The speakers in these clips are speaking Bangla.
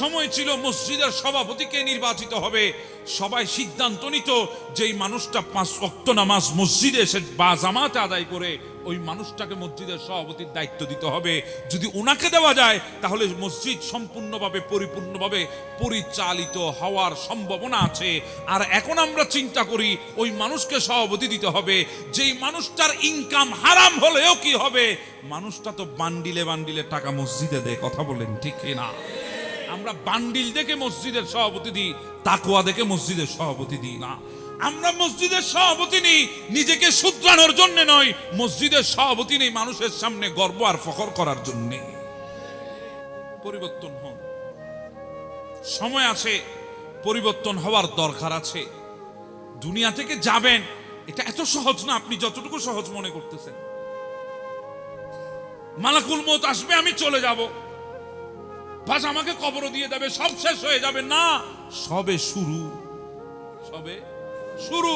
সময় ছিল মসজিদের সভাপতিকে নির্বাচিত হবে। সবাই সিদ্ধান্ত নিত যে এই মানুষটা পাঁচ অক্ত নামাজ মসজিদে এসে বা জামাতে আদায় করে ওই মানুষটাকে মসজিদের সভাপতির দায়িত্ব দিতে হবে। যদি ওনাকে দেওয়া যায়, তাহলে মসজিদ সম্পূর্ণভাবে পরিপূর্ণভাবে পরিচালিত হওয়ার সম্ভাবনা আছে। আর এখন আমরা চিন্তা করি, ওই মানুষকে সভাপতি দিতে হবে। যেই মানুষটার ইনকাম হারাম হলেও কি হবে? মানুষটা তো বান্ডিলে বান্ডিলে টাকা মসজিদে দেয়, কথা বলেন ঠিক না আমরা বান্ডিল দেখে মসজিদের সভাপতি দিই তাকুয়া দেখে মসজিদের সভাপতি দিই না। আমরা মসজিদের সভাপতি নিই, নিজেকে শুধরানোর জন্য নয়, মসজিদের সভাপতি নেই মানুষের সামনে গর্ব আর ফখর করার জন্য। পরিবর্তন হন। সময় আছে, পরিবর্তন হওয়ার দরকার আছে। দুনিয়া থেকে যাবেন, এটা এত সহজ না, আপনি যতটুকু সহজ মনে করতেছেন। মালাকুল মত আসবে, আমি চলে যাব। বাস আমাকে কবর দিয়ে দেবে সব শেষ হয়ে যাবে। না, সবে শুরু। সবে শুরু।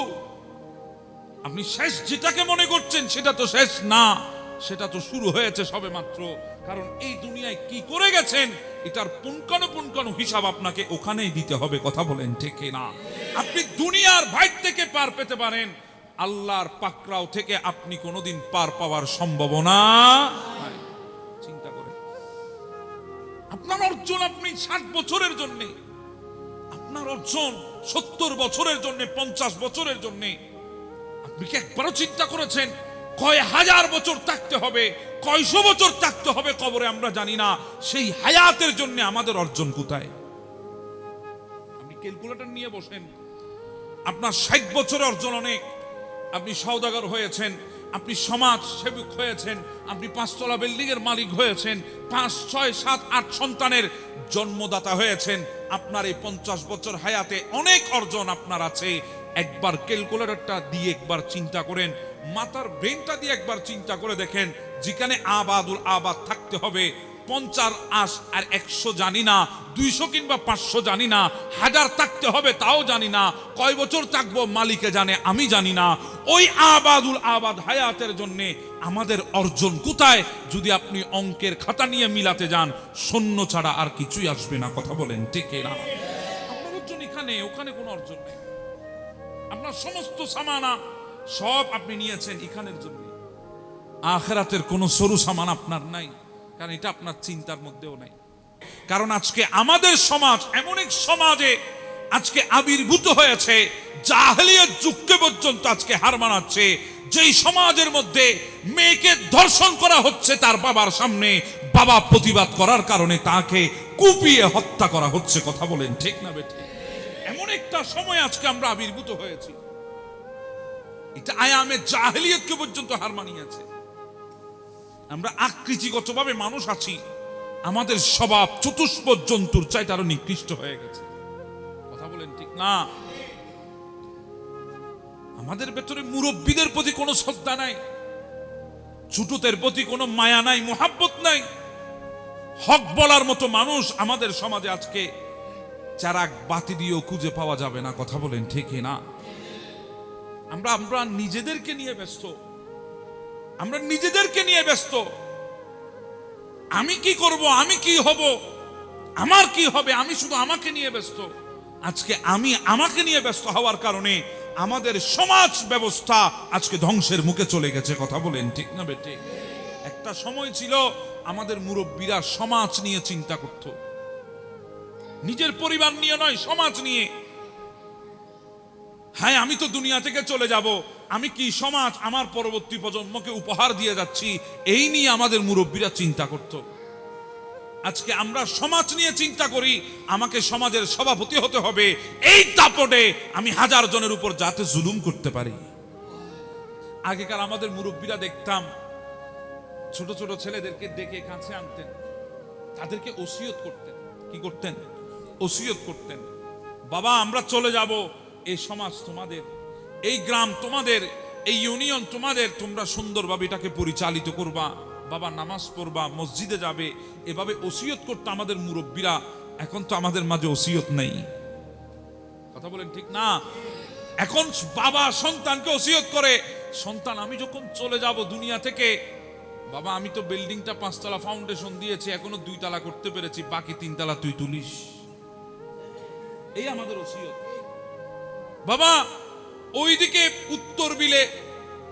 আপনি শেষ যেটাকে মনে করছেন, সেটা তো শেষ না। সেটা তো শুরু হয়েছে সবে মাত্র। কারণ এই দুনিয়ায় কি করে গেছেন, এটার পুনকানো পুনকানো হিসাব আপনাকে ওখানেই দিতে হবে, কথা বলেন ঠিক না আপনি দুনিয়ার ভাইট থেকে পার পেতে পারেন। আল্লাহর পাকরাও থেকে আপনি কোনোদিন পার পাওয়ার সম্ভাবনা আপনার অর্জন আপনি ষাট বছরের জন্য, আপনার অর্জন সত্তর বছরের জন্য, পঞ্চাশ বছরের জন্য। আপনি কি একবারও চিন্তা করেছেন, কয় হাজার বছর থাকতে হবে, কয়শো বছর থাকতে হবে কবরে? আমরা জানি না, সেই হায়াতের জন্য আমাদের অর্জন কোথায়? আপনি ক্যালকুলেটর নিয়ে বসেন। আপনার ষাট বছরের অর্জন অনেক। আপনি সৌদাগর হয়েছেন। আপনি সমাজ সেবক হয়েছেন, আপনি পাঁচতলা বিল্ডিংয়ের মালিক হয়েছেন, পাঁচ, ছয়, সাত, আট সন্তানের জন্মদাতা হয়েছেন, আপনার এই পঞ্চাশ বছর হায়াতে অনেক অর্জন আপনার আছে। একবার ক্যালকুলেটরটা দিয়ে একবার চিন্তা করেন, মাথার ব্রেনটা দিয়ে একবার চিন্তা করে দেখেন, যেখানে আবাদুল আবাদ থাকতে হবে পঞ্চাশ আশ আর একশো জানি না, দুইশো কিংবা পাঁচশো জানি না, হাজার থাকতে হবে তাও জানি না, কয় বছর থাকব মালিকে জানে আমি জানি না। ওই আবাদুল আবাদ হায়াতের জন্য আমাদের অর্জন কোথায়? যদি আপনি অঙ্কের খাতা নিয়ে মিলাতে যান, শূন্য ছাড়া আর কিছুই আসবে না, কথা বলেন টেকে না আপনার অর্জন এখানে, ওখানে কোনো অর্জন নেই। আপনার সমস্ত সামানা সব আপনি নিয়েছেন এখানের জন্য। আখেরাতের কোনো সরু সামান আপনার নাই। কারণ এটা আপনার চিন্তার মধ্যেও নাই। কারণ আজকে আমাদের সমাজ এমন এক সমাজে আজকে আবির্ভূত হয়েছে, জাহলিয়ত যুগকে পর্যন্ত আজকে হার মানাচ্ছে, যেই সমাজের মধ্যে মেয়েকে ধর্ষণ করা হচ্ছে তার বাবার সামনে, বাবা প্রতিবাদ করার কারণে তাকে কুপিয়ে হত্যা করা হচ্ছে, কথা বলেন ঠিক না বেঠে? এমন একটা সময় আজকে আমরা আবির্ভূত হয়েছি। এটা আয়ামে জাহেলিয়তকে পর্যন্ত হার মানিয়েছে। আমরা আকৃতিগতভাবে মানুষ আছি। আমাদের স্বভাব চতুষ্প জন্তুর চাইতে আরও নিকৃষ্ট হয়ে গেছে। কথা বলেন ঠিক না? আমাদের ভেতরে মুরব্বীদের প্রতি কোনো শ্রদ্ধা নাই। ছোটদের প্রতি কোনো মায়া নাই, মোহাব্বত নাই। হক বলার মতো মানুষ আমাদের সমাজে আজকে চারাক বাতি দিয়েও খুঁজে পাওয়া যাবে না, কথা বলেন ঠিকই না? আমরা আমরা নিজেদেরকে নিয়ে ব্যস্ত। আমরা নিজেদেরকে নিয়ে ব্যস্ত। আমি কি করব? আমি কি হব? আমার কি হবে? আমি শুধু আমাকে নিয়ে ব্যস্ত। আজকে আমি আমাকে নিয়ে ব্যস্ত হওয়ার কারণে আমাদের সমাজ ব্যবস্থা আজকে ধ্বংসের মুখে চলে গেছে, কথা বলেন, ঠিক না বেটে একটা সময় ছিল আমাদের মুরব্বীরা সমাজ নিয়ে চিন্তা করত। নিজের পরিবার নিয়ে নয়, সমাজ নিয়ে। হ্যাঁ আমি তো দুনিয়া থেকে চলে যাব। আমি কি সমাজ আমার পরবর্তী প্রজন্মকে উপহার দিয়ে যাচ্ছি? এই নিয়ে আমাদের মুরব্বীরা চিন্তা করত। আজকে আমরা সমাজ নিয়ে চিন্তা করি, আমাকে সমাজের সভাপতি হতে হবে। এই তাপটে আমি হাজার জনের উপর যাতে জুলুম করতে পারি। আগেকার আমাদের মুরব্বীরা দেখতাম, ছোট ছোট ছেলেদেরকে ডেকে কাছে আনতেন। তাদেরকে ওসিয়ত করতেন। কি করতেন? ওসিয়ত করতেন। বাবা, আমরা চলে যাব। এই সমাজ তোমাদের। এই গ্রাম তোমাদের, এই ইউনিয়ন তোমাদের, তোমরা সুন্দরভাবে এটাকে পরিচালিত করবা, বাবা নামাজ পড়বা, মসজিদে যাবে, এভাবে ওসিয়ত করতে আমাদের মুরব্বীরা, এখন তো আমাদের মাঝে ওসিয়ত নেই। কথা বলেন ঠিক না? এখন বাবা সন্তানকে ওসিয়ত করে, সন্তান, আমি যখন চলে যাব দুনিয়া থেকে, বাবা, আমি তো বিল্ডিংটা পাঁচতলা ফাউন্ডেশন দিয়েছি, এখনও দুই তালা করতে পেরেছি, বাকি তিন তালা তুই তুলিস। এই আমাদের ওসিয়ত। বাবা ওইদিকে উত্তর বিলে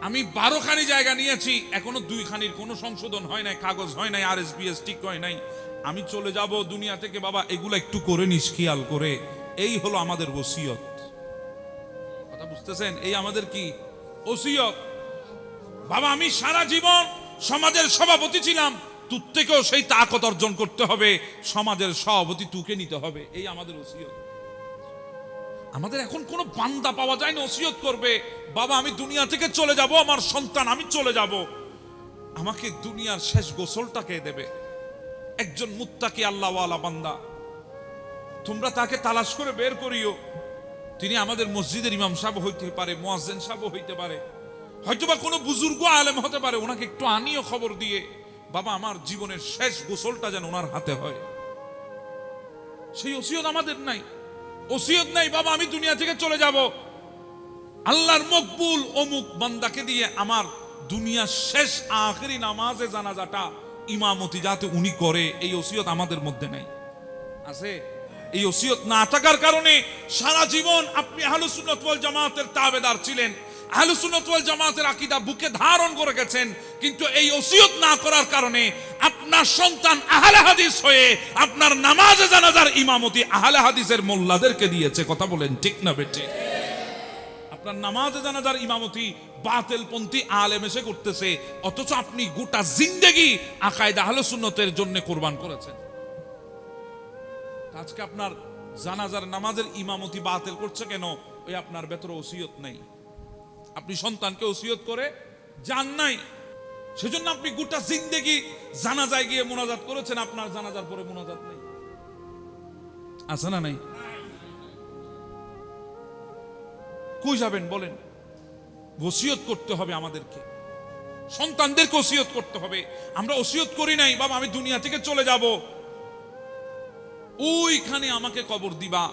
আমি বারোখানি জায়গা নিয়েছি। এখনও দুইখানির কোনো সংশোধন হয় নাই, কাগজ হয় নাই আর এস বি এস ঠিক হয় নাই। আমি চলে যাব দুনিয়া থেকে, বাবা, এগুলো একটু করে নিস খেয়াল করে। এই হলো আমাদের ওসিয়ত। কথা বুঝতেছেন? এই আমাদের কি? ওসিয়ত। বাবা, আমি সারা জীবন সমাজের সভাপতি ছিলাম। তুর থেকেও সেই তাকত অর্জন করতে হবে। সমাজের সভাপতি তুকে নিতে হবে। এই আমাদের ওসিয়ত। আমাদের এখন কোনো বান্দা পাওয়া যায় না ওসিয়ত করবে, বাবা, আমি দুনিয়া থেকে চলে যাব, আমার সন্তান, আমি চলে যাব। আমাকে দুনিয়ার শেষ গোসলটা কে দেবে? একজন মুত্তাকি আল্লাহওয়ালা বান্দা। তোমরা তাকে তালাশ করে বের করিও। তিনি আমাদের মসজিদের ইমাম সাহেব হইতে পারে, মোয়াজ্জেন সাহেব হইতে পারে। হয়তোবা কোনো বুজুর্গ আলেম হতে পারে, ওনাকে একটু আনিও খবর দিয়ে, বাবা, আমার জীবনের শেষ গোসলটা যেন ওনার হাতে হয়। সেই ওসিয়ত আমাদের নাই। ওসিয়ত নাই, বাবা, আমি দুনিয়া থেকে চলে যাব। আল্লাহর মকবুল অমুক বান্দাকে দিয়ে আমার দুনিয়ার শেষ আখেরি নামাজে জানাজাটা ইমামতি যাতে উনি করে, এই ওসিয়ত আমাদের মধ্যে নাই। আছে? এই ওসিয়ত না থাকার কারণে সারা জীবন আপনি আহলুসুন্নত ওয়াল জামাতের তাবেদার ছিলেন। আহলুসুন্নত ওয়াল জামাতের আকিদা বুকে ধারণ করে গেছেন। কিন্তু এই ওসিয়ত না করার কারণে আপনার সন্তান আহলে হাদিস হয়ে আপনার নামাজে জানাজার ইমামতি আহলে হাদিসের মোল্লাদেরকে দিয়েছে, কথা বলেন ঠিক না বেটে আপনার নামাজে জানাজার ইমামতি বাতেলপন্থী আলেম এসে করতেছে, অথচ আপনি গোটা জিন্দেগি আকায়দা আহলে সুন্নতের জন্য কোরবান করেছেন। আজকে আপনার জানাজার নামাজের ইমামতি বাতিল করছে কেন? ওই আপনার ভেতরে ওসিয়ত নেই। আপনি সন্তানকে ওসিয়ত করে যান নাই। সেজন্য আপনি গোটা জিন্দেগি জানাজায় গিয়ে মোনাজাত করেছেন, আপনার জানাজার পরে মোনাজাত নেই। আছে না নাই? কই যাবেন বলেন? ওসিয়ত করতে হবে আমাদেরকে। সন্তানদেরকে ওসিয়ত করতে হবে। আমরা ওসিয়ত করি নাই, বাবা, আমি দুনিয়া থেকে চলে যাব। ওইখানে আমাকে কবর দিবা,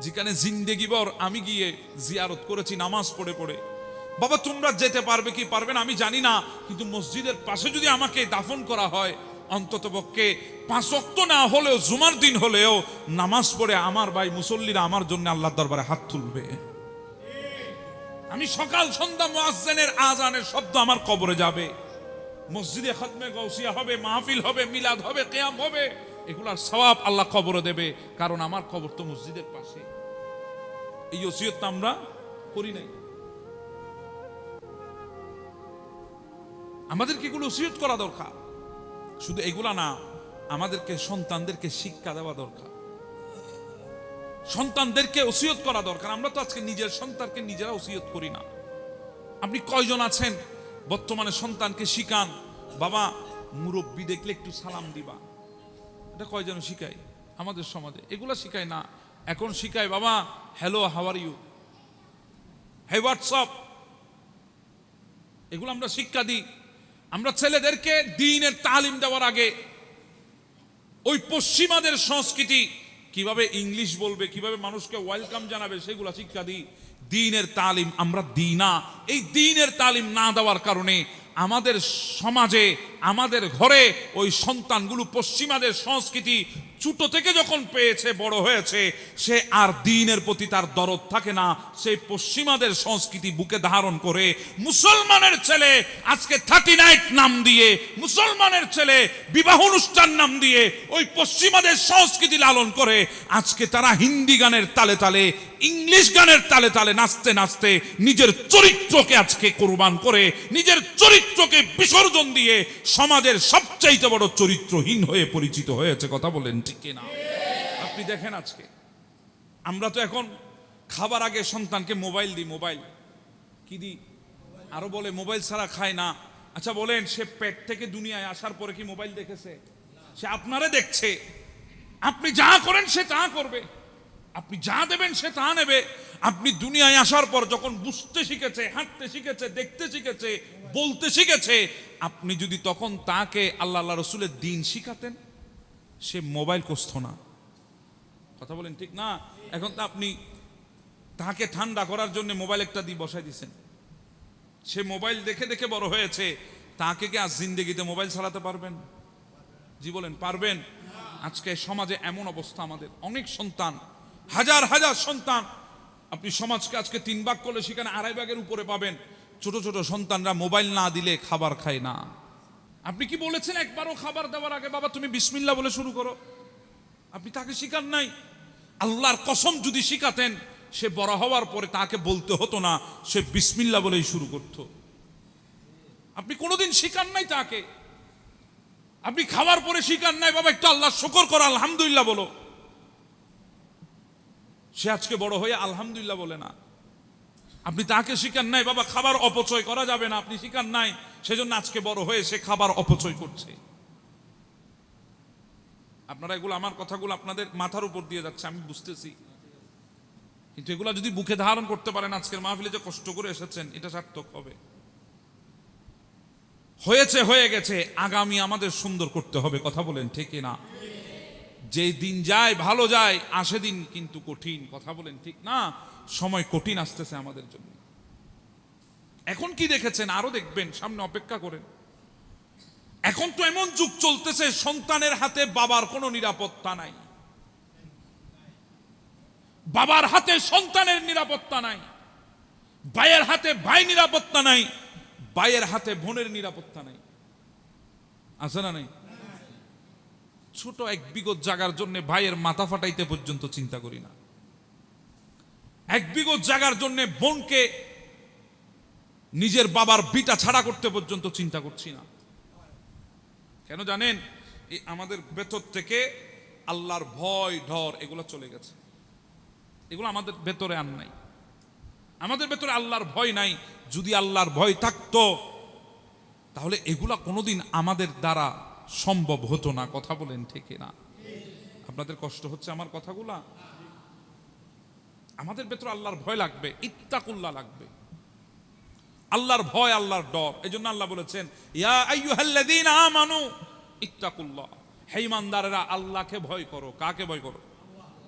যেখানে জিন্দেগি বর, আমি গিয়ে জিয়ারত করেছি, নামাজ পড়ে পড়ে। বাবা, তোমরা যেতে পারবে কি পারবে না, আমি জানি না, কিন্তু মসজিদের পাশে যদি আমাকে দাফন করা হয় অন্তত পক্ষে পাঁচ অক্ত না হলেও, জুমার দিন হলেও, নামাজ পড়ে আমার ভাই মুসল্লিরা আমার জন্য আল্লাহর দরবারে হাত তুলবে। আমি সকাল সন্ধ্যা মুয়াজ্জিনের আজানের শব্দ আমার কবরে যাবে। মসজিদে খতমে গৌসিয়া হবে, মাহফিল হবে, মিলাদ হবে, কেয়াম হবে, এগুলার সওয়াব আল্লাহ কবরে দেবে, কারণ আমার কবর তো মসজিদের পাশে। এই ওসিয়ত আমরা করি নাই। আমাদেরকে এগুলো ওসিয়ত করা দরকার। শুধু এগুলা না, আমাদেরকে সন্তানদেরকে শিক্ষা দেওয়া দরকার। সন্তানদেরকে ওসিয়ত করা দরকার। আমরা তো আজকে নিজের সন্তানকে নিজেরা ওসিয়ত করি না। আপনি কয়জন আছেন? বর্তমানে সন্তানকে শিখান। বাবা, মুরব্বী দেখলে একটু সালাম দিবা। এটা কয়জন শিখায়? আমাদের সমাজে। এগুলো শিখায় না। এখন শিখায়, বাবা hello how are you hey WhatsApp এগুলো আমরা শিক্ষা দিই। আমরা ছেলেদেরকে দিনের তালিম দেওয়ার আগে ওই পশ্চিমাদের সংস্কৃতি কীভাবে ইংলিশ বলবে, কীভাবে মানুষকে ওয়েলকাম জানাবে, সেগুলো শিক্ষা দিই। দিনের তালিম আমরা দিই না। এই দিনের তালিম না দেওয়ার কারণে আমাদের সমাজে আমাদের ঘরে ওই সন্তানগুলো পশ্চিমাদের সংস্কৃতি ছোট থেকে যখন পেয়েছে, বড় হয়েছে, সে আর দিনের প্রতি তার দরদ থাকে না। সেই পশ্চিমাদের সংস্কৃতি বুকে ধারণ করে মুসলমানের ছেলে আজকে থার্টি নাইট নাম দিয়ে, মুসলমানের ছেলে বিবাহ অনুষ্ঠান নাম দিয়ে ওই পশ্চিমাদের সংস্কৃতি লালন করে। আজকে তারা হিন্দি গানের তালে তালে, ইংলিশ গানের তালে তালে নাচতে নাচতে নিজের চরিত্রকে আজকে কোরবান করে, নিজের চরিত্রকে বিসর্জন দিয়ে সমাজের সবচাইতে বড় চরিত্রহীন হয়ে পরিচিত হয়েছে, কথা বলেন ঠিক না আপনি দেখেন আজকে, আমরা তো এখন খাবার আগে সন্তানকে মোবাইল দিই, মোবাইল। কি দিই? আরও বলে, মোবাইল ছাড়া খায় না। আচ্ছা বলেন, সে পেট থেকে দুনিয়ায় আসার পরে কি মোবাইল দেখেছে? সে আপনারে দেখছে। আপনি যা করেন, সে তা করবে। আপনি যা দেবেন, সে তা নেবে। আপনি দুনিয়ায় আসার পর যখন বুঝতে শিখেছে, হাঁটতে শিখেছে, দেখতে শিখেছে বলতে শিখেছে, আপনি যদি তখন তাকে আল্লাহ আল্লাহ রসুলের দিন শিখাতেন, সে মোবাইল কষত না। কথা বলেন ঠিক না? এখন তো আপনি তাকে ঠান্ডা করার জন্য মোবাইল একটা দিয়ে বসাই দিছেন সে মোবাইল দেখে দেখে বড় হয়েছে, তাকে কি আজ জিন্দেগিতে মোবাইল চালাতে পারবেন? জি বলেন, পারবেন? আজকে সমাজে এমন অবস্থা আমাদের, অনেক সন্তান, হাজার হাজার সন্তান, আপনি সমাজকে আজকে তিন ভাগ করলে সেখানে আড়াই ভাগের উপরে পাবেন। ছোট ছোট সন্তানরা মোবাইল না দিলে খাবার খায় না। আপনি কি বলেছেন একবারও খাবার দেওয়ার আগে, বাবা, তুমি বিসমিল্লা বলে শুরু করো আপনি তাকে শিকার নাই। আল্লাহর কসম যদি শিখাতেন, সে বড় হওয়ার পরে তাকে বলতে হতো না, সে বিসমিল্লা বলেই শুরু করত। আপনি কোনোদিন শিকার নাই তাকে। আপনি খাওয়ার পরে শিকার নাই, বাবা, একটু আল্লাহ শুকর করো, আলহামদুলিল্লাহ বলো। সে আজকে বড় হয়ে আলহামদুলিল্লাহ বলে না। আপনি তাকে শিকার নাই, বাবা, খাবার অপচয় করা যাবে না, আপনি শিকার নাই। সেজন্য আজকে বড় হয়ে সে খাবার অপচয় করছে। আপনারা এগুলো, আমার কথাগুলো আপনাদের মাথার উপর দিয়ে যাচ্ছে, আমি বুঝতেছি। কিন্তু এগুলো যদি বুকে ধারণ করতে পারেন, আজকের মাহফিলে যে কষ্ট করে এসেছেন, এটা সার্থক হবে। হয়েছে, হয়ে গেছে, আগামী আমাদের সুন্দর করতে হবে, কথা বলেন, ঠিক না যে দিন যায়, ভালো যায়, আসে দিন কিন্তু কঠিন, কথা বলেন, ঠিক না? সময় কঠিন আসতেছে আমাদের জন্য। এখন কি দেখেছেন? আরও দেখবেন, সামনে অপেক্ষা করেন। এখন তো এমন যুগ চলতেছে, সন্তানের হাতে বাবার কোনো নিরাপত্তা নাই। বাবার হাতে সন্তানের নিরাপত্তা নাই। ভাইয়ের হাতে ভাই নিরাপত্তা নাই, ভাইয়ের হাতে বোনের নিরাপত্তা নাই। আছে না নাই? ছোট এক বিগত জাগার জন্য ভাইয়ের মাথা ফাটাইতে পর্যন্ত চিন্তা করি না। এক বিগত জাগার জন্য বোনকে নিজের বাবার বিটা ছাড়া করতে পর্যন্ত চিন্তা করছি না। কেন জানেন? এই আমাদের ভেতর থেকে আল্লাহর ভয়, ঢর এগুলো চলে গেছে। এগুলো আমাদের ভেতরে আর নাই। আমাদের ভেতরে আল্লাহর ভয় নাই। যদি আল্লাহর ভয় থাকতো, তাহলে এগুলা কোনোদিন আমাদের দ্বারা সম্ভব হতো না। কথা বলেন ঠিক না আপনাদের কষ্ট হচ্ছে আমার কথাগুলা? আমাদের ভেতরে আল্লাহর ভয় লাগবে, ইত্তাকুল্লাহ লাগবে। আল্লাহর ভয়, আল্লাহর ডর এই জন্য আল্লাহ বলেছেন, ইয়া আমানু, ইত্তাকুল্লাহ। হে ইমানদারেরা, আল্লাহকে ভয় করো। কাকে ভয় করো?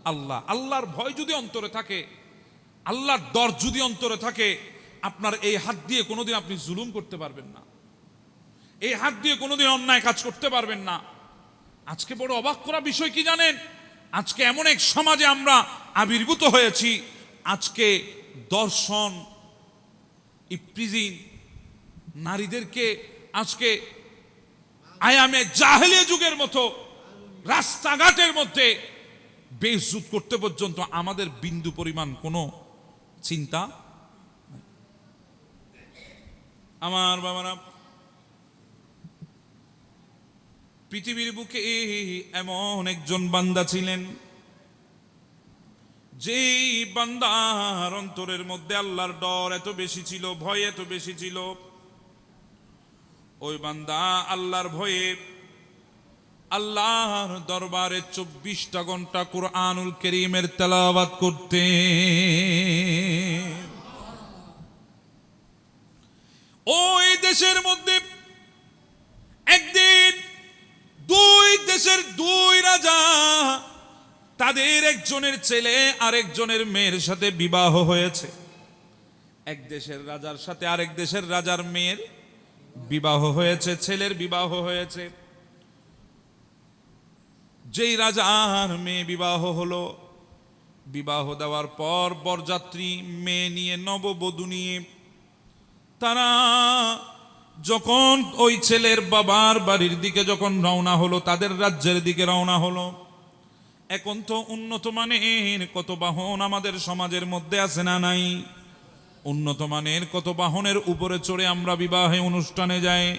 আল্লাহ। আল্লাহর ভয় যদি অন্তরে থাকে, আল্লাহর ডর যদি অন্তরে থাকে, আপনার এই হাত দিয়ে কোনোদিন আপনি জুলুম করতে পারবেন না। এই হাত দিয়ে কোনোদিন অন্যায় কাজ করতে পারবেন না। আজকে বড় অবাক করা বিষয় কি জানেন? আজকে এমন এক সমাজে আমরা আবির্ভূত হয়েছি আজকে দর্শন ইপ্রিজিন নারীদেরকে আজকে আয়ামে জাহেলিয়া যুগের মতো, রাস্তাঘাটের মধ্যে বেজুত করতে পর্যন্ত আমাদের বিন্দু পরিমাণ কোনো চিন্তা। আমার বাবারা, পৃথিবীর বুকে এমন একজন বান্দা ছিলেন যেই বান্দার অন্তরের মধ্যে আল্লাহর ডর এত বেশি ছিল, ভয় এত বেশি ছিল, ওই বান্দা আল্লাহর ভয়ে আল্লাহর দরবারে চব্বিশটা ঘণ্টা কোরআনুল করিমের তেলাবাদ করতে। ওই দেশের মধ্যে একদিন দুই দেশের দুই রাজা তাদের একজনের ছেলে আরেকজনের মেয়ের সাথে বিবাহ হয়েছে। এক দেশের রাজার সাথে আরেক দেশের রাজার মেয়ের বিবাহ হয়েছে, ছেলের বিবাহ হয়েছে। যেই রাজার মেয়ে বিবাহ হলো, বিবাহ দেওয়ার পর বরযাত্রী মেয়ে নিয়ে, নববধূ নিয়ে, তারা যখন ওই ছেলের বাবার বাড়ির দিকে যখন রওনা হলো, তাদের রাজ্যের দিকে রওনা হলো এখন তো উন্নত মানের, কত বাহন আমাদের সমাজের মধ্যে আছে না নাই? উন্নত মানের, কত বাহনের উপরে চড়ে আমরা বিবাহে অনুষ্ঠানে যাই।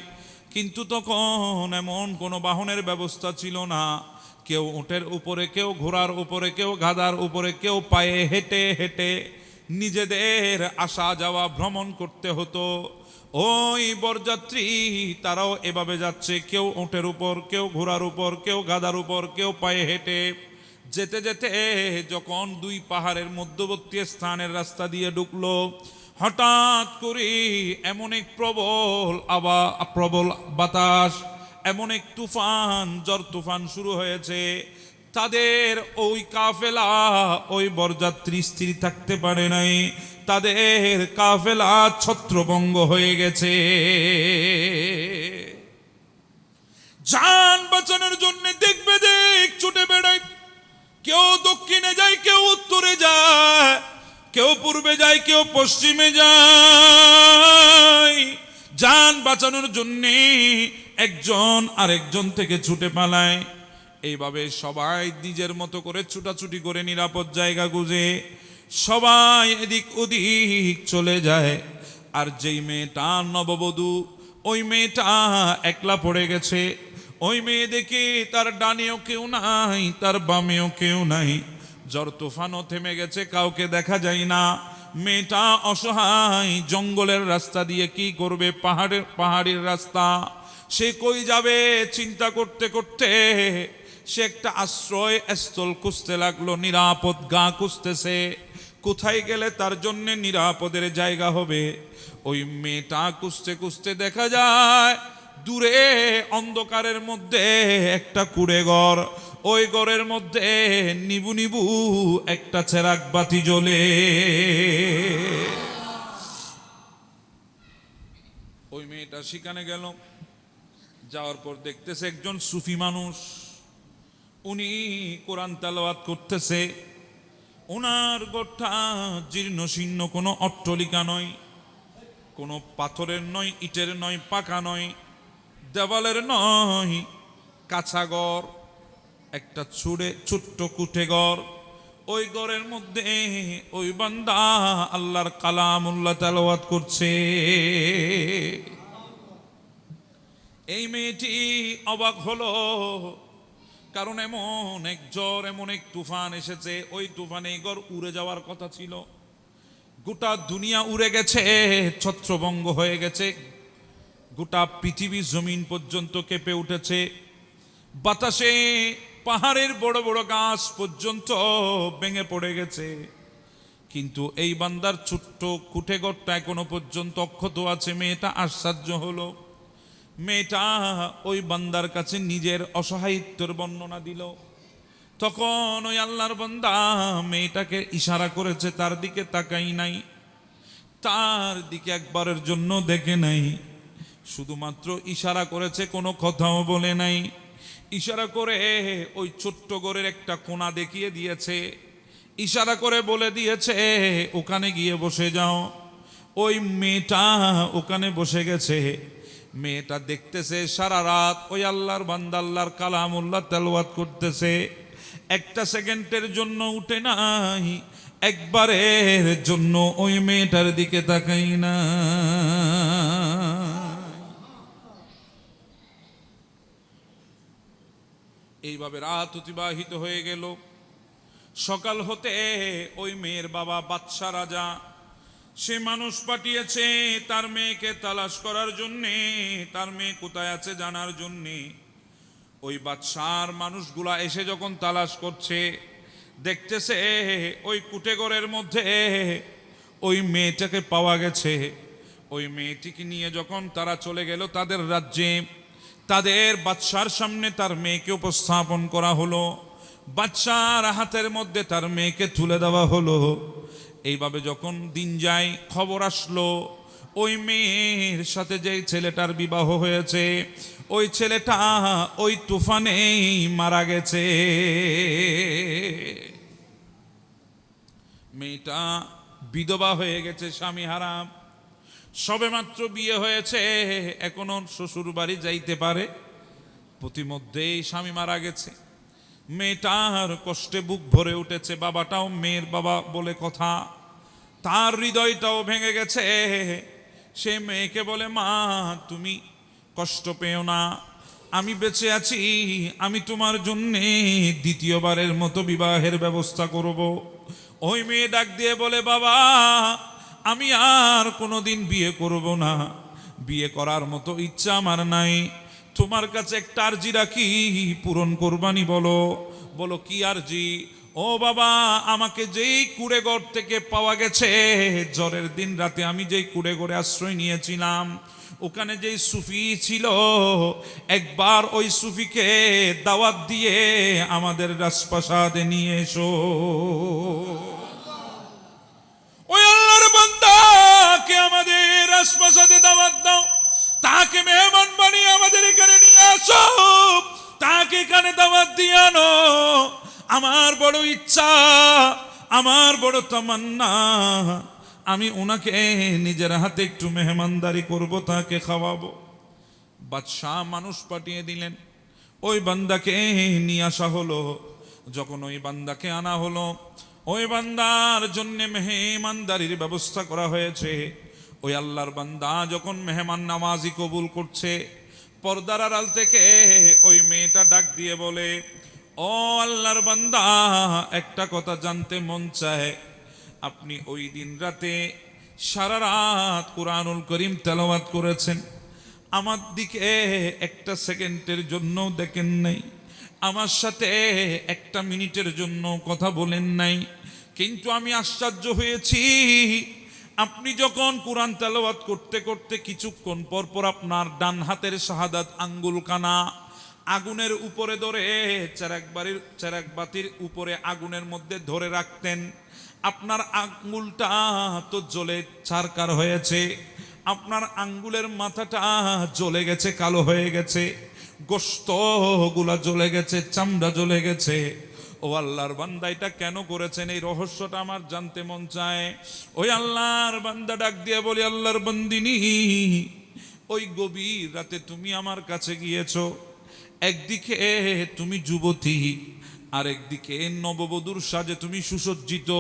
কিন্তু তখন এমন কোনো বাহনের ব্যবস্থা ছিল না। কেউ উটের উপরে, কেউ ঘোড়ার উপরে, কেউ গাদার উপরে, কেউ পায়ে হেঁটে হেঁটে নিজেদের আসা যাওয়া ভ্রমণ করতে হতো। ওই বরযাত্রী তারাও এভাবে যাচ্ছে। কেউ উটের উপর, কেউ ঘোড়ার উপর, কেউ গাদার উপর, কেউ পায়ে হেঁটে। যেতে যেতে যখন দুই পাহাড়ের মধ্যবর্তী স্থানের রাস্তা দিয়ে ঢুকলো, হঠাৎ করে এমন এক প্রবল আবা, প্রবল বাতাস, এমন এক তুফান জ্বর তুফান শুরু হয়েছে। তাদের ওই কাফেলা, ওই বরযাত্রী স্থির থাকতে পারে নাই। তাদের কাফেলা ছত্রভঙ্গ হয়ে গেছে। যান বাঁচানোর জন্য দেখবে দেখ, ছুটে বেড়ায় কেউ দক্ষিণে যায়, কেউ উত্তরে যায়, কেউ পূর্বে যায়, কেউ পশ্চিমে যায়। যান বাঁচানোর জন্য একজন আরেকজন থেকে ছুটে পালায়। এইভাবে সবাই নিজের মতো করে ছুটাছুটি করে নিরাপদ জায়গা গুজে সবাই এদিক ওদিক চলে যায়। আর যেই মেয়েটা নববধূ, ওই মেয়েটা একলা পড়ে গেছে। ওই মেয়ে দেখে তার ডানেও কেউ নাই, তার বামেও কেউ নাই। জ্বর তুফানও থেমে গেছে, কাউকে দেখা যায় না। মেয়েটা অসহায়, জঙ্গলের রাস্তা দিয়ে কি করবে? পাহাড়ের পাহাড়ের রাস্তা। সে কই যাবে? চিন্তা করতে করতে সে একটা আশ্রয় স্থল খুঁজতে লাগল, নিরাপদ গা খুঁজতেছে। কোথায় গেলে তার জন্য নিরাপদের জায়গা হবে? ওই মেয়েটা খুঁজতে খুঁজতে দেখা যায় দূরে অন্ধকারের মধ্যে একটা কুড়ে ঘর ওই ঘরের মধ্যে নিবু নিবু একটা চেরাক বাতি জ্বলে। ওই মেয়েটা সেখানে গেল। যাওয়ার পর দেখতেছে একজন সুফি মানুষ। উনি কোরআন তালাওয়াত করতেছে। ওনার গোটা জীর্ণ শীর্ণ কোনো অট্টলিকা নয়, কোনো পাথরের নয়, ইটের নয়, পাকা নয়। দেওয়ালের নয় কাঁচা ঘর, একটা ছুড়ে, ছোট্ট কুঠে ঘর। ওই ঘরের মধ্যে ওই বান্দা আল্লাহর কালামুল্লাহ তালাওয়াত করছে। এই মেয়েটি অবাক হলো, কারণ এমন এক জ্বর, এমন এক তুফান এসেছে। ওই তুফানে ঘর উড়ে যাওয়ার কথা ছিল। গোটা দুনিয়া উড়ে গেছে, ছত্রভঙ্গ হয়ে গেছে। গোটা পৃথিবী জমিন পর্যন্ত কেঁপে উঠেছে। বাতাসে পাহাড়ের বড় বড় গাছ পর্যন্ত ভেঙে পড়ে গেছে। কিন্তু এই বান্দার ছোট্ট কুঠে ঘরটা এখনও পর্যন্ত অক্ষত আছে। মেয়েটা আশ্চর্য হলো। মেয়েটা ওই বান্দার কাছে নিজের অসহায়িত্বের বর্ণনা দিল। তখন ওই আল্লাহর বান্দা মেয়েটাকে ইশারা করেছে, তার দিকে তাকাই নাই। তার দিকে একবারের জন্য দেখে নাই। শুধুমাত্র ইশারা করেছে, কোনো কথাও বলে নাই। ইশারা করে ওই ছোট্ট ঘরের একটা কোনা দেখিয়ে দিয়েছে। ইশারা করে বলে দিয়েছে, ওখানে গিয়ে বসে যাও। ওই মেয়েটা ওখানে বসে গেছে। মেয়েটা দেখতেছে সারা রাত ওই আল্লাহর বান্দা, আল্লাহর কালামুল্লাহ তেলওয়াত করতেছে। একটা সেকেন্ডের জন্য উঠে নাই, একবারের জন্য ওই মেয়েটার দিকে তাকাই না এইভাবে রাত অতিবাহিত হয়ে গেল। সকাল হতে ওই মেয়ের বাবা বাদশা রাজা, সে মানুষ পাঠিয়েছে তার মেয়েকে তালাশ করার জন্যে, তার মেয়ে কোথায় আছে জানার জন্যে। ওই বাদশার মানুষগুলা এসে যখন তালাশ করছে, দেখতেছে ওই কুটেগড়ের মধ্যে ওই মেয়েটাকে পাওয়া গেছে। ওই মেয়েটিকে নিয়ে যখন তারা চলে গেল তাদের রাজ্যে তাদের বাদশার সামনে তার মেয়েকে উপস্থাপন করা হলো। বাদশার হাতের মধ্যে তার মেয়েকে তুলে দেওয়া হলো। এইভাবে যখন দিন যায়, খবর আসলো, ওই মেয়ের সাথে যে ছেলেটার বিবাহ হয়েছে, ওই ছেলেটা ওই তুফানেই মারা গেছে। মেয়েটা বিধবা হয়ে গেছে স্বামী হারাম। সবেমাত্র বিয়ে হয়েছে, এখনও শ্বশুর বাড়ি যাইতে পারে। প্রতিমধ্যেই স্বামী মারা গেছে। মেয়েটার কষ্টে বুক ভরে উঠেছে, বাবাটাও মেয়ের বাবা বলে কথা। তার হৃদয়টাও ভেঙে গেছে। সে মেয়েকে বলে, মা, তুমি কষ্ট পেও না। আমি বেঁচে আছি, আমি তোমার জন্যে দ্বিতীয়বারের মতো বিবাহের ব্যবস্থা করব। ওই মেয়ে ডাক দিয়ে বলে, বাবা আমি আর কোনোদিন বিয়ে করব না। বিয়ে করার মতো ইচ্ছা আমার নাই। তোমার কাছে একটা আর্জি রাখি, পূরণ করবানি বলো। বলো, কি আর্জি? ও বাবা, আমাকে যেই কুড়ে ঘর থেকে পাওয়া গেছে, জ্বরের দিন রাতে আমি যেই কুড়ে ঘরে আশ্রয় নিয়েছিলাম, ওখানে যেই সুফি ছিল, একবার ওই সুফিকে দাওয়াত দিয়ে আমাদের রাজপ্রাসাদে নিয়ে এসো। তাকে আমাদের রাজপ্রাসাদে দাওয়াত দাও। তাকে মেহমান বানিয়ে আমাদের এখানে নিয়ে আসো। তাকে এখানে দাওয়াত দিয়ে আনো। আমার বড় ইচ্ছা, আমার বড় তামান্না। আমি ওনাকে নিজের হাতে একটু মেহমানদারি করব, তাকে খাওয়াবো। বাদশাহ মানুষ পাঠিয়ে দিলেন। ওই বান্দাকে নিয়ে আসা হলো। যখন ওই বান্দাকে আনা হলো ওই বান্দার জন্য মেহমানদারির ব্যবস্থা করা হয়েছে। ওই আল্লাহর বান্দা যখন মেহমান নামাজি কবুল করছে, পর্দার আড়াল থেকে ওই মেয়েটা ডাক দিয়ে বলে, ও আল্লাহর বান্দা, একটা কথা জানতে মন চায়। আপনি ওই দিন রাতে সারা রাত কোরআনুল করিম তেলাওয়াত করেছেন। আমার দিকে একটা সেকেন্ডের জন্য দেখেন নাই। আমার সাথে একটা মিনিটের জন্য কথা বলেন নাই। কিন্তু আমি আশ্চর্য হয়েছি। আপনি যখন কোরআন তেলাওয়াত করতে করতে কিছুক্ষণ পর পর আপনার ডান হাতের শাহাদাত আঙ্গুল কানা আগুনের উপরে ধরে, চেরাক বাড়ির, চেরাক বাতির উপরে আগুনের মধ্যে ধরে রাখতেন, আপনার আঙ্গুলটা তো জ্বলে ছারকার হয়েছে, আপনার আঙ্গুলের মাথাটা জ্বলে গেছে, কালো হয়ে গেছে গোস্তগুলা জ্বলে গেছে, চামড়া জ্বলে গেছে। ও আল্লাহর বান্দা এটা কেন করেছেন? এই রহস্যটা আমার জানতে মন চায়। ওই আল্লাহর বান্দা ডাক দিয়ে বলি, আল্লাহর বন্দিনী, ওই গভীর রাতে তুমি আমার কাছে গিয়েছো। একদিকে তুমি যুবতী, আর একদিকে নববধূর সাজে তুমি সুসজ্জিত।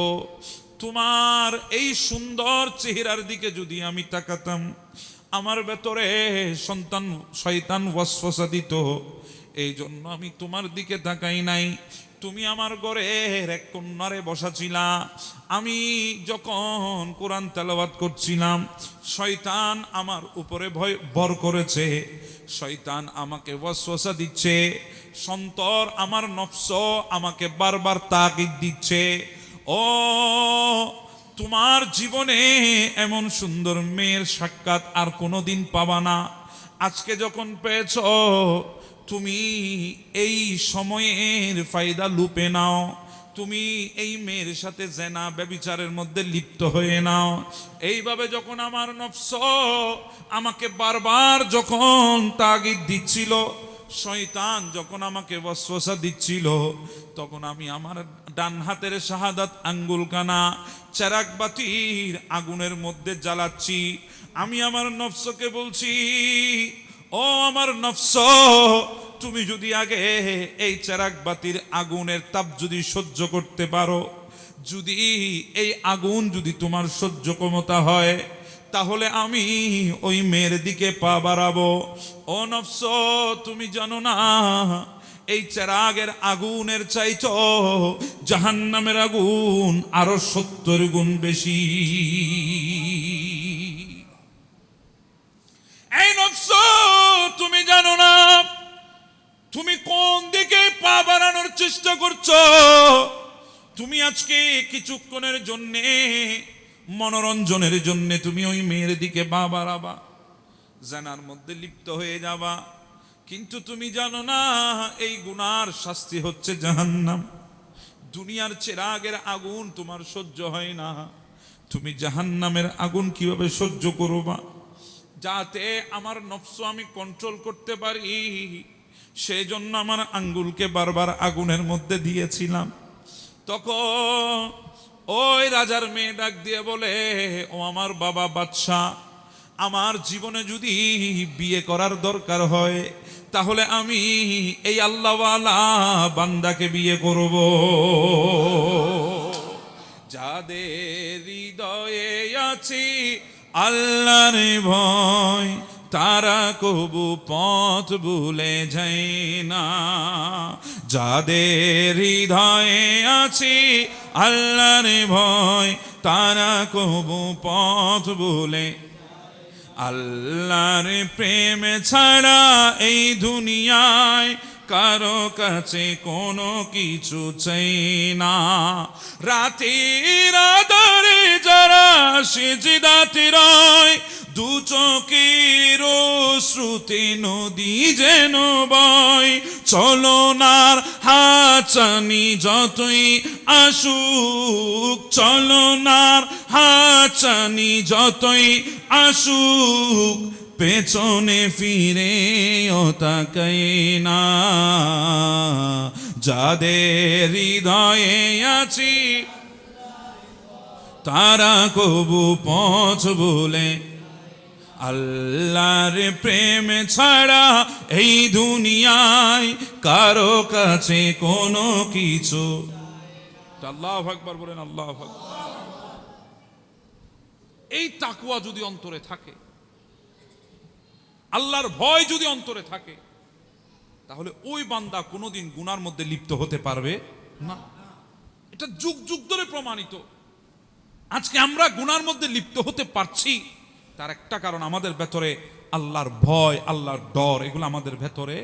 তোমার এই সুন্দর চেহারার দিকে যদি আমি তাকাতাম, আমার ভেতরে সন্তান, শয়তান ওয়াসফসা দিত। এই জন্য আমি তোমার দিকে তাকাই নাই। তুমি আমার ঘরের এক কন্যারে বসাছিলা। আমি যখন কোরআন তেলাওয়াত করছিলাম, শয়তান আমার উপরে ভয় বর করেছে। শয়তান আমাকে ওয়াসওয়াসা দিচ্ছে। সন্তর আমার নফস আমাকে বারবার তাকিদ দিচ্ছে। ও, তোমার জীবনে এমন সুন্দর মেয়ের সাক্ষাৎ আর কোনোদিন পাবা না। আজকে যখন পেয়েছ তুমি এই সময়ের ফায়দা লুপে নাও। তুমি এই মেয়ের সাথে জেনা ব্যবিচারের মধ্যে লিপ্ত হয়ে নাও। এইভাবে যখন আমার নফস আমাকে বারবার যখন তাগিদ দিচ্ছিল, শয়তান যখন আমাকে বসবসা দিচ্ছিল, তখন আমি আমার ডান হাতের শাহাদাত আঙ্গুল কানা চেরাক বাতির আগুনের মধ্যে জ্বালাচ্ছি। আমি আমার নফসকে বলছি, ও আমার নফস তুমি যদি আগে এই চেরাক বাতির আগুনের তাপ যদি সহ্য করতে পারো, যদি এই আগুন যদি তোমার সহ্য ক্ষমতা হয়, তাহলে আমি ওই মেয়ের দিকে পা বাড়াবো। ও নফস, তুমি জানো না, এই চেরাগের আগুনের চাইতো জাহান্নামের আগুন আরও সত্তর গুণ বেশি। এই নফস, তুমি জানো না তুমি কোন দিকে পা বাড়ানোর চেষ্টা করছ? তুমি আজকে কিছুক্ষণের জন্যে, মনোরঞ্জনের জন্য তুমি ওই মেয়ের দিকে পা বাড়াবা, জানার মধ্যে লিপ্ত হয়ে যাবা। কিন্তু তুমি জানো না, এই গুনার শাস্তি হচ্ছে জাহান্নাম। দুনিয়ার চেরাগের আগুন তোমার সহ্য হয় না। তুমি জাহান্নামের আগুন কীভাবে সহ্য করবা? যাতে আমার নফস আমি কন্ট্রোল করতে পারি। সেই জন্য আমার আঙ্গুলকে বারবার আগুনের মধ্যে দিয়েছিলাম। তখন ওই রাজার মেয়ে ডাক দিয়ে বলে, ও আমার বাবা বাদশাহ, আমার জীবনে যদি বিয়ে করার দরকার হয়, তাহলে আমি এই আল্লাহওয়ালা বান্দাকে বিয়ে করব। যাদের হৃদয়ে আছি আল্লাহর ভয় তারা কবু পথ ভুলে যাই না। যাদের হৃদয়ে আছি আল্লাহর ভয়, তারা কবু পথ ভুলে। আল্লাহর প্রেম ছাড়া এই দুনিয়ায় কারও কাছে কোনো কিছু চাই না। রাতের আধারে যারা সেজদাতে রয় দু চোখের শ্রুতি নদী যেন বয়। চলনার হাচানি যতই আসুক চলনার হাচানি যতই আসুক। পেছনে ফিরে তাকাই না। যাদের হৃদয়ে আছি, তারা কবু পথ বলে আল্লাহর প্রেম ছাড়া এই দুনিয়ায় কারও কাছে কোনো কিছু আল্লাহ আকবার বলেন, আল্লাহ আকবার। এই তাকুয়া যদি অন্তরে থাকে আল্লাহর ভয় যদি অন্তরে থাকে, তাহলে ওই বান্দা কোনোদিন গুনার মধ্যে লিপ্ত হতে পারবে না। এটা যুগ যুগ ধরে প্রমাণিত। আজকে আমরা গুনার মধ্যে লিপ্ত হতে পারছি, তার একটা কারণ আমাদের ভেতরে আল্লাহর ভয়, আল্লাহর ডর, এগুলো আমাদের ভেতরে